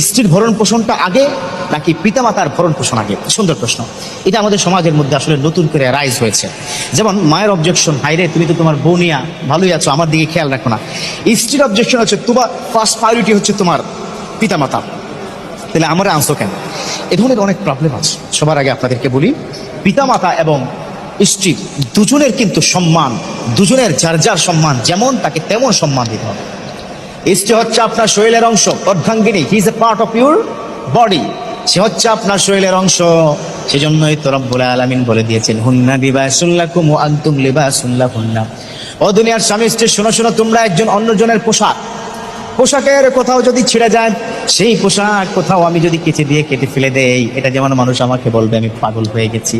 স্ত্রীর ভরণ পোষণটা আগে নাকি পিতামাতার ভরণ পোষণ আগে? সুন্দর প্রশ্ন। এটা আমাদের সমাজের মধ্যে আসলে নতুন করে রাইজ হয়েছে। যেমন, মায়ের অবজেকশন হাইরে তুমি তো তোমার বউ নিয়া ভালোই আছো, আমার দিকে খেয়াল রাখো না। স্ত্রীর অবজেকশন হচ্ছে, তোমার ফার্স্ট প্রায়োরিটি হচ্ছে তোমার পিতামাতা। তাহলে আমরা আনছো কেন? এ ধরনের অনেক প্রবলেম আছে। সবার আগে আপনাদেরকে বলি, পিতামাতা এবং স্ত্রী দুজনের কিন্তু সম্মান, দুজনের যার যার সম্মান যেমন, তাকে তেমন সম্মান দিতে হবে। স্ত্রী হচ্ছে আপনার শরীরের অংশ, অর্ধাঙ্গিনী he is a part of your body সে হচ্ছে আপনার শরীরের অংশ। সেজন্যই তো রব্বুল আলামিন বলে দিয়েছেন, হুন্না লিবাসুল্লাকুম ওয়া আনতুম লিবাসুল্লাহুন্না ও দুনিয়ার স্বামী স্ত্রী, শোনো শোনো, তোমরা একজন অন্যজনের পোশাক। পোশাকের কোথাও যদি ছিঁড়ে যায়, সেই পোশাক কোথাও আমি যদি কেচে দিয়ে কেটে ফেলে দেই, এটা যেমন মানুষ আমাকে বলবে, আমি পাগল হয়ে গেছি।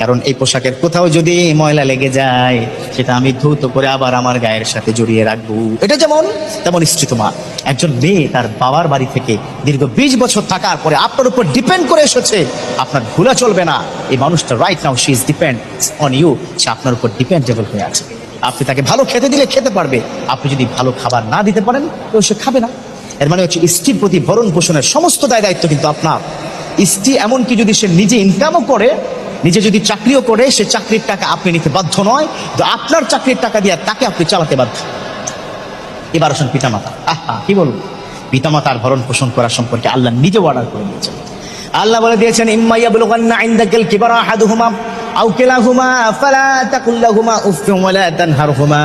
কারণ এই পোশাকের কোথাও যদি ময়লা লেগে যায়, সেটা আমি ধৌত করে আবার আমার গায়ের সাথে জড়িয়ে রাখব। এটা যেমন, তেমন স্ত্রী তোমার একজন মেয়ে তার বাবার বাড়ি থেকে দীর্ঘ বিশ বছর থাকার পরে আপনার উপর ডিপেন্ড করে এসেছে। আপনার ভুলা চলবে না। এই মানুষটা right now she is depend on you সে আপনার উপর ডিপেন্ডেবল হয়ে আছে। আপনি তাকে ভালো খেতে দিলে খেতে পারবে। আপনি যদি ভালো খাবার না দিতে পারেন, তো সে খাবে না। এর মানে হচ্ছে স্ত্রীর প্রতি ভরণ পোষণের সমস্ত দায় দায়িত্ব কিন্তু আপনার। স্ত্রী এমনকি যদি সে নিজে ইনকামও করে নিজে যদি চাকরিও করে, সে চাকরির টাকা আপনি নিতে বাধ্য নয়। তো আপনার চাকরির টাকা দিয়ে তাকে আপনি চালাতে বাধ্য। এবার আসুন পিতামাতা। আহা, কি বলব পিতামাতার ভরণ পোষণ করা সম্পর্কে আল্লাহ নিজে অর্ডার করে দিয়েছেন। আল্লাহ বলে দিয়েছেন ইম্মাইয়া বুলগান্না ইনদাকাল কিবারা আহাদুহুমা আও কিলাহুমা ফালা তাকুল লাহুমা উফফিন ওয়ালা তানহারহুমা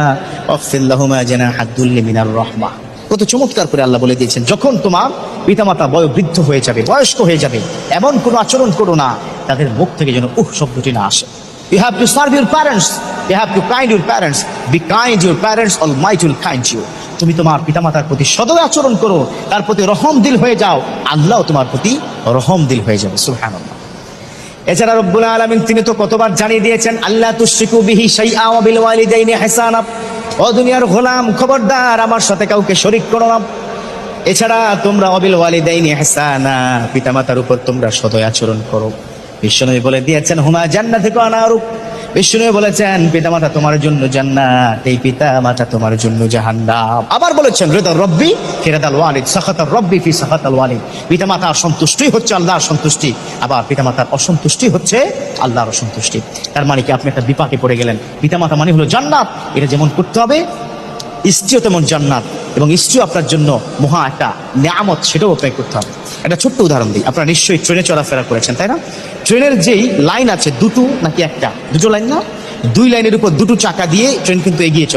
ওয়াফসিল লাহুমা জানাহাদ দুল্লি মিনার রাহমা। কত চমৎকার করে আল্লাহ বলে দিয়েছেন, যখন তোমার পিতামাতা বয়োবৃদ্ধ হয়ে যাবে, বয়স্ক হয়ে যাবে, এমন কোনো আচরণ করো না। তাদের মুখ থেকে যেন উহ শব্দটি না আসে You have to serve your parents. You have to kind your parents. Be kind your parents. Almighty will kind you. তুমি তোমার পিতামাতার প্রতি সদয় আচরণ করো, তার প্রতি রহম দিল হয়ে যাও, আল্লাহ তোমার প্রতি রহম দিল হয়ে যাবে, সুবহানাল্লাহ এছাড়া রব্বুল আলামিন তিনি তো কতবার জানিয়ে দিয়েছেন আল্লাহ তুশরিকু বিহি শাইআ ওয়া বিল ওয়ালিদাইনি ইহসানা ও দুনিয়ার গোলাম, খবরদার, আমার সাথে কাউকে শরীক করো না এছাড়া তোমরা অবিল ওয়ালিদাইনি ইহসানা পিতামাতার উপর তোমরা সদয় আচরণ করো বিশ্বনবী বলে দিয়েছেন, হুমা জান্না থেকে অনারূপ বিশ্বনবী বলেছেন, পিতামাতা তোমার জন্য জান্নাত, এই পিতা মাতা তোমার জন্য জাহান্নাম। আবার বলেছেন রেদা রব্বি ফিরাদাল ওয়ালিদ, সাখাতার রব্বি ফি সাখাতাল ওয়ালিদ। পিতামাতার সন্তুষ্টি হচ্ছে আল্লাহর সন্তুষ্টি, আবার পিতামাতার অসন্তুষ্টি হচ্ছে আল্লাহর অসন্তুষ্টি। তার মানে কি আপনি একটা বিপাকে পড়ে গেলেন? পিতামাতা মানে হলো জান্নাত। এটা যেমন করতে হবে স্ত্রীও তেমন জান্নাত এবং স্ত্রীও আপনার জন্য মহা একটা নিয়ামত সেটাও আপনাকে করতে হবে। একটা ছোট্ট উদাহরণ দিই, আপনারা নিশ্চয়ই ট্রেনে চলাফেরা করেছেন, তাই না? ট্রেনের যেই লাইন আছে দুটো নাকি একটা? দুটো লাইন না? দুই লাইনের উপর দুটো চাকা দিয়ে ট্রেন কিন্তু এগিয়ে চলে।